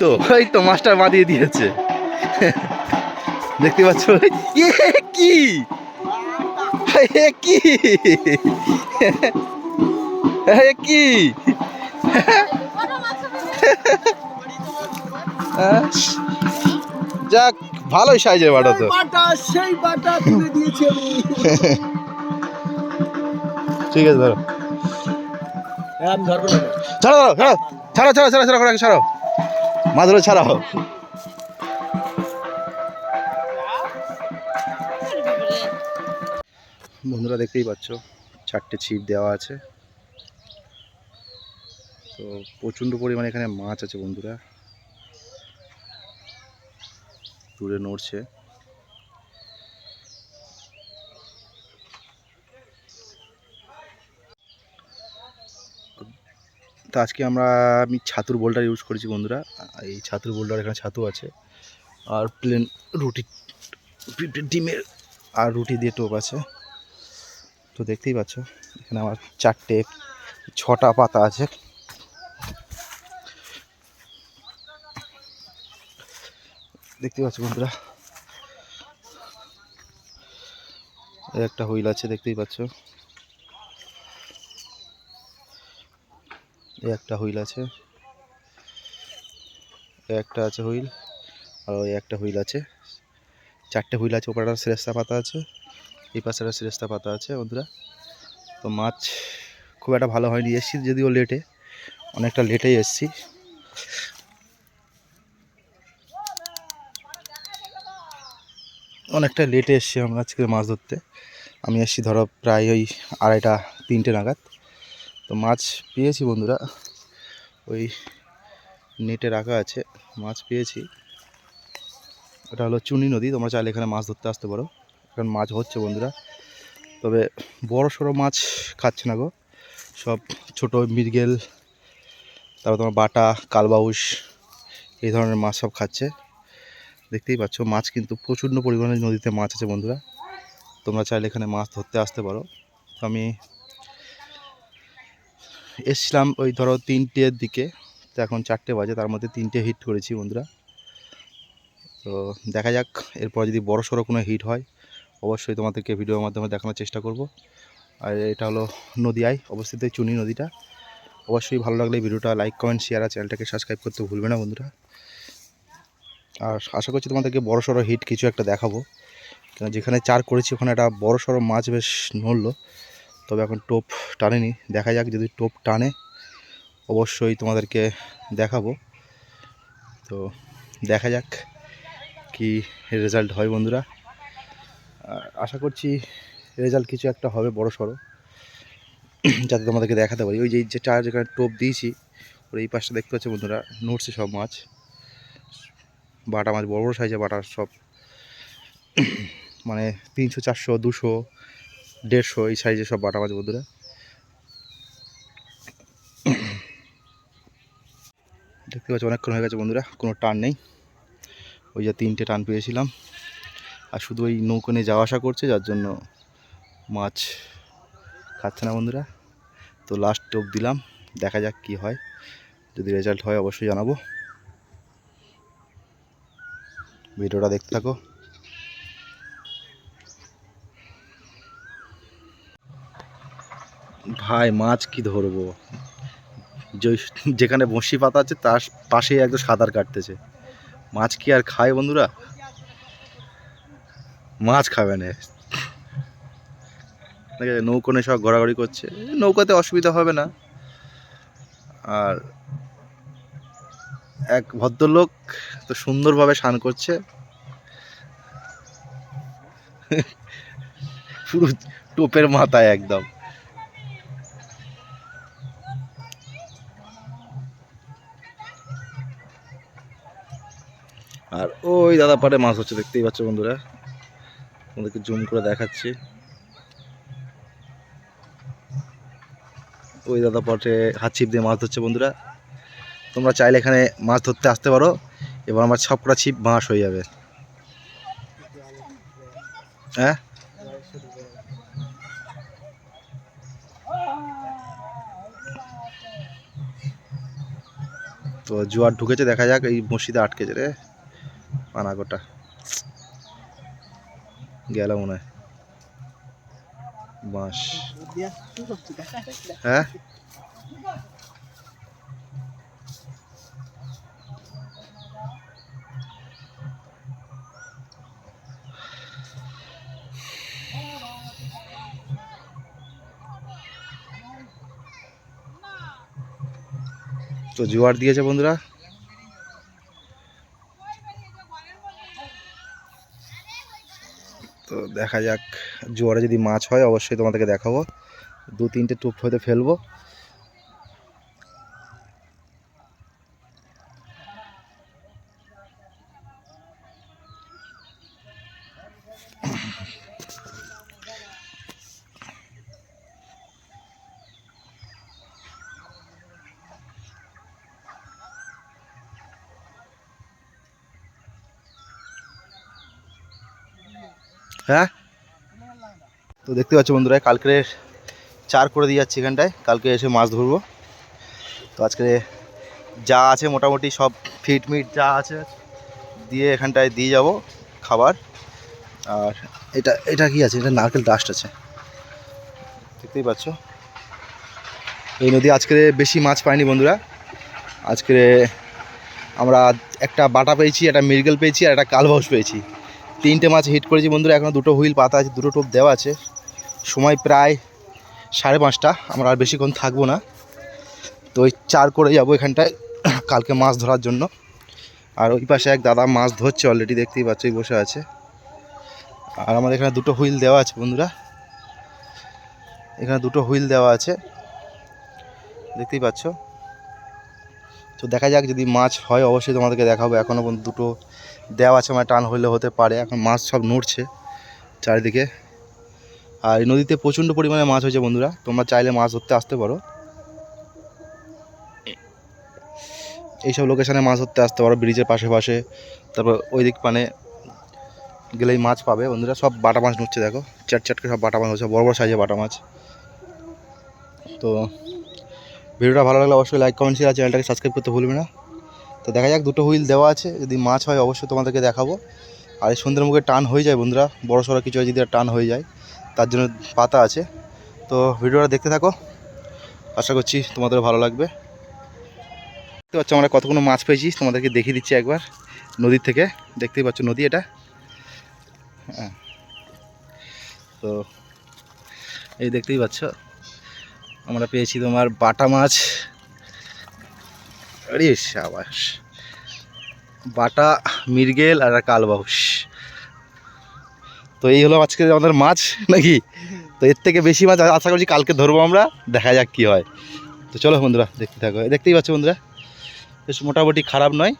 তো ওই তো মাস্টার বাঁধিয়ে দিয়েছে দেখতে পাচ্ছ কি কি কি হ্যাঁ? যাক ভালোই সাইজের বাটা তো সেই বাটা তুলে দিয়েছি আমি ঠিক আছে ধরো হ্যাঁ ছাড়ো ছাড়ো ছাড়ো ছাড়ো ছাড়ো ছাড়ো ছাড়ো ছাড়ো মা ধরে ছাড়াও। বন্ধুরা দেখতেই পাচ্ছ, চারটে ছিপ দেওয়া আছে। তো প্রচণ্ড পরিমাণে এখানে মাছ আছে বন্ধুরা। দূরে নড়ছে। আজকে আমরা, আমি ছাতুর বোল্ডার ইউজ করেছি বন্ধুরা। এই ছাতুর বোল্ডার, এখানে ছাতু আছে। আর প্লেন রুটি, ডিমের আর রুটি দিয়ে টোপ আছে। তো দেখতেই পাচ্ছ, এখানে আমার চারটে, ছটা পাতা আছে। দেখতেই পাচ্ছ বন্ধুরা। একটা হুইল আছে, দেখতেই পাচ্ছ। একটা হুইল আছে। একটা আছে হুইল আর ওই একটা হুইল আছে। চারটে হুইল আছে, ওপরে একটা সিরেস্তা পাতা আছে, এই পাশে একটা সিরেস্তা পাতা আছে বন্ধুরা। তো মাছ খুব একটা ভালো হয়নি, এসছি যদিও লেটে অনেকটা লেটেই এসছি। অনেকটা লেটে এসছি আমরা আজকে মাছ ধরতে। আমি এসছি ধরো প্রায় ওই আড়াইটা, তিনটে নাগাদ। তো মাছ পেয়েছি বন্ধুরা। ওই নেটে রাখা আছে, মাছ পেয়েছি। এটা হলো চুনি নদী, তোমরা চাইলে এখানে মাছ ধরতে আসতে পারো। এখন মাছ হচ্ছে বন্ধুরা। তবে বড় সড়ো মাছ খাচ্ছে না গো। সব ছোট মৃগেল, তারপর তোমার বাটা, কালবাউস, এই ধরনের মাছ সব খাচ্ছে। দেখতেই পাচ্ছ, মাছ কিন্তু প্রচণ্ড পরিমাণে নদীতে মাছ আছে বন্ধুরা। তোমরা চাইলে এখানে মাছ ধরতে আসতে পারো। তো আমি এসছিলাম ওই ধরো তিনটের দিকে। তো এখন চারটে বাজে, তার মধ্যে তিনটে হিট করেছি বন্ধুরা। তো দেখা যাক, এরপর যদি বড় সড়ো কোনো হিট হয়, অবশ্যই তোমাদেরকে ভিডিওর মাধ্যমে দেখানোর চেষ্টা করব। আর এটা হলো নদিয়ায় অবস্থিত চুনি নদীটা। অবশ্যই ভালো লাগলে ভিডিওটা লাইক কমেন্ট শেয়ার আর চ্যানেলটাকে সাবস্ক্রাইব করতে ভুলবে না বন্ধুরা। আর আশা করছি তোমাদেরকে বড় সড়ো হিট কিছু একটা দেখাবো। যেখানে চার করেছি, ওখানে একটা বড় সড়ো মাছ বেশ নড়লো। তবে এখন টোপ টানেনি। দেখা যাক যদি টোপ টানে, অবশ্যই তোমাদেরকে দেখাবো। তো দেখা যাক কি রেজাল্ট হয় বন্ধুরা। আশা করছি রেজাল্ট কিছু একটা হবে বড় সড়ো। যাতে তোমাদেরকে দেখাতে পারি। ওই যে চার যেখানে টোপ দিয়েছি, ওর এই পাশটা দেখতে পাচ্ছি বন্ধুরা, নড়ছে সব মাছ। বাটা মাছ, বড় বড় সাইজে বাটা সব। মানে তিনশো, চারশো, দুশো দেড়শো এই সাইজে সব বাটা মাছ বন্ধুরা। দেখতে পাচ্ছি, অনেকক্ষণ হয়ে গেছে বন্ধুরা, কোনো টান নেই। ওই যে তিনটে টান পেয়েছিলাম। আর শুধু ওই নৌকো নিয়ে যাওয়া আসা করছে, যার জন্য মাছ খাচ্ছে না বন্ধুরা। তো লাস্ট টোপ দিলাম, দেখা যাক কি হয়। যদি রেজাল্ট হয়, অবশ্যই জানাব। ভিডিওটা দেখতে থাকো। ভাই, মাছ কি ধরবো? যেখানে বঁশি পাতা আছে, তার পাশেই একদম সাঁতার কাটতেছে। মাছ কি আর খায় বন্ধুরা? মাছ খাবে না। নৌকো নিয়ে সব ঘোরাঘুরি করছে? নৌকাতে অসুবিধা হবে না। আর এক ভদ্রলোক তো সুন্দরভাবে স্নান করছে। পুরো টোপের মাথায় একদম। আর ওই দাদা পাড়ে মাছ হচ্ছে দেখতেই পাচ্ছ বন্ধুরা। তোমাদেরকে জুম করে দেখাচ্ছি। ওই দাদা পাটে হাত ছিপ দিয়ে মাছ ধরছে বন্ধুরা। তোমরা চাইলে এখানে মাছ ধরতে আসতে পারো। এবার আমার সবকটা ছিপ বাঁশ হয়ে যাবে। হ্যাঁ? তো জোয়ার ঢুকেছে, দেখা যাক, এই মসজিদে আটকেছে রে। পানাগোটা গেল মনে হয় বাঁশ হ্যাঁ তো জোয়ার দিয়েছে বন্ধুরা দেখা যাক জোয়ারে যদি মাছ হয় অবশ্যই তোমাদেরকে দেখাবো। দু তিনটে টোপ হয়তো ফেলব। হ্যাঁ? তো দেখতে পাচ্ছ বন্ধুরা কালকে চার করে দিয়ে যাচ্ছি এখানটায়। কালকে এসে মাছ ধরবো। তো আজকে যা আছে মোটামুটি সব ফিট মিট যা আছে দিয়ে এখানটায় দিয়ে যাব খাবার। আর এটা এটা কি আছে? এটা নারকেল ডাস্ট আছে। দেখতেই পাচ্ছ? এই নদী আজকে বেশি মাছ পাইনি বন্ধুরা। আজকে আমরা একটা বাটা পেয়েছি, একটা মৃগেল পেয়েছি, আর একটা কালবাউস পেয়েছি। তিনটে মাছ হিট করেছি বন্ধুরা এখনও দুটো হুইল পাতা আছে, দুটো টোপ দেওয়া আছে। সময় প্রায় সাড়ে পাঁচটা, আমরা আর বেশিক্ষণ থাকব না। তো ওই চার করে যাব এখানটায়, কালকে মাছ ধরার জন্য। আর ওই পাশে এক দাদা মাছ ধরছে অলরেডি দেখতেই পাচ্ছ বসে আছে। আর আমাদের এখানে দুটো হুইল দেওয়া আছে বন্ধুরা। এখানে দুটো হুইল দেওয়া আছে। দেখতেই পাচ্ছ? তো দেখা যাক যদি মাছ হয়, অবশ্যই তোমাদেরকে দেখাবো। এখনও পর্যন্ত দুটো দেওয়া আছে মানে টান হলে হতে পারে। এখন মাছ সব নড়ছে চারিদিকে। আর নদীতে প্রচণ্ড পরিমাণে মাছ হয়েছে বন্ধুরা। তোমরা চাইলে মাছ ধরতে আসতে পারো। এইসব লোকেশানে মাছ ধরতে আসতে পারো ব্রিজের পাশে পাশে। তারপর ওই দিক মানে গেলেই মাছ পাবে। বন্ধুরা সব বাটা মাছ নড়ছে, দেখো। চাট চাট করে সব বাটা মাছ হচ্ছে বড় বড় সাইজের বাটা মাছ। তো ভিডিওটা ভালো লাগলে অবশ্যই লাইক কমেন্ট শেয়ার চ্যানেলটাকে সাবস্ক্রাইব করতে ভুলবে না। তো দেখা যাক, দুটো হুইল দেওয়া আছে। যদি মাছ হয়, অবশ্যই তোমাদেরকে দেখাবো। আর এই সন্ধ্যের মুখে টান হয়ে যায় বন্ধুরা, বড় সড়ো কিছু যদি টান হয়ে যায়, তার জন্য পাতা আছে। তো ভিডিওটা দেখতে থাকো। আশা করছি তোমাদের ভালো লাগবে। দেখতে পাচ্ছ আমরা কতগুলো মাছ পেয়েছি, তোমাদেরকে দেখিয়ে দিচ্ছি একবার। নদীর থেকে, দেখতেই পাচ্ছ নদী এটা। হ্যাঁ। তো এই দেখতেই পাচ্ছ। আমরা পেয়েছি তোমার বাটা মাছ। আরে সাবাস। বাটা মির্গেল আর কালবাউস। তো এই হলো আজকে আমাদের মাছ, নাকি? তো এর থেকে বেশি মাছ আশা করছি কালকে ধরবো আমরা, দেখা যাক কি হয়। তো চলো বন্ধুরা, দেখতে থাকো। দেখতেই পাচ্ছ বন্ধুরা, বেশ মোটামুটি খারাপ নয়।